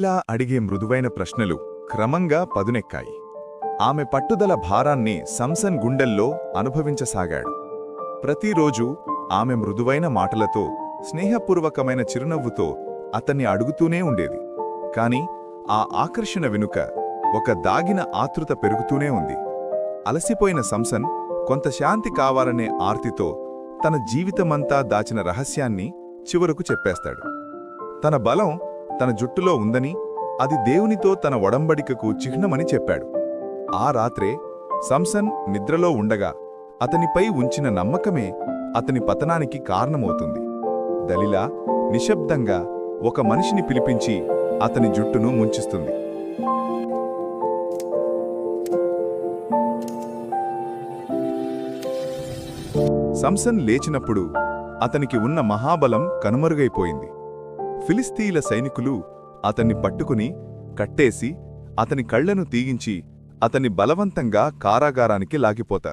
ఇలా అడిగే మృదువైన ప్రశ్నలు క్రమంగా పదునెక్కాయి. ఆమె పట్టుదల భారాన్ని సంసన్ గుండెల్లో అనుభవించసాగాడు. ప్రతిరోజు ఆమె మృదువైన మాటలతో స్నేహపూర్వకమైన చిరునవ్వుతో అతన్ని అడుగుతూనే ఉండేది. కాని ఆ ఆకర్షణ వెనుక ఒక దాగిన ఆతృత పెరుగుతూనే ఉంది. అలసిపోయిన సంసన్ కొంత శాంతి కావాలనే ఆర్తితో తన జీవితమంతా దాచిన రహస్యాన్ని చివరకు చెప్పేస్తాడు. తన బలం తన జుట్టులో ఉందని అది దేవునితో తన ఒడంబడికకు చిహ్నమని చెప్పాడు. ఆ రాత్రే సంసన్ నిద్రలో ఉండగా అతనిపై ఉంచిన నమ్మకమే అతని పతనానికి కారణమవుతుంది. దలిలా నిశ్శబ్దంగా ఒక మనిషిని పిలిపించి అతని జుట్టును ముంచిస్తుంది. సంసన్ లేచినప్పుడు అతనికి ఉన్న మహాబలం కనుమరుగైపోయింది. ఫిలిస్తీన్ల సైనికులు అతన్ని పట్టుకుని కట్టేసి అతని కళ్ళను తీగించి అతన్ని బలవంతంగా కారాగారానికి లాగిపోతారు.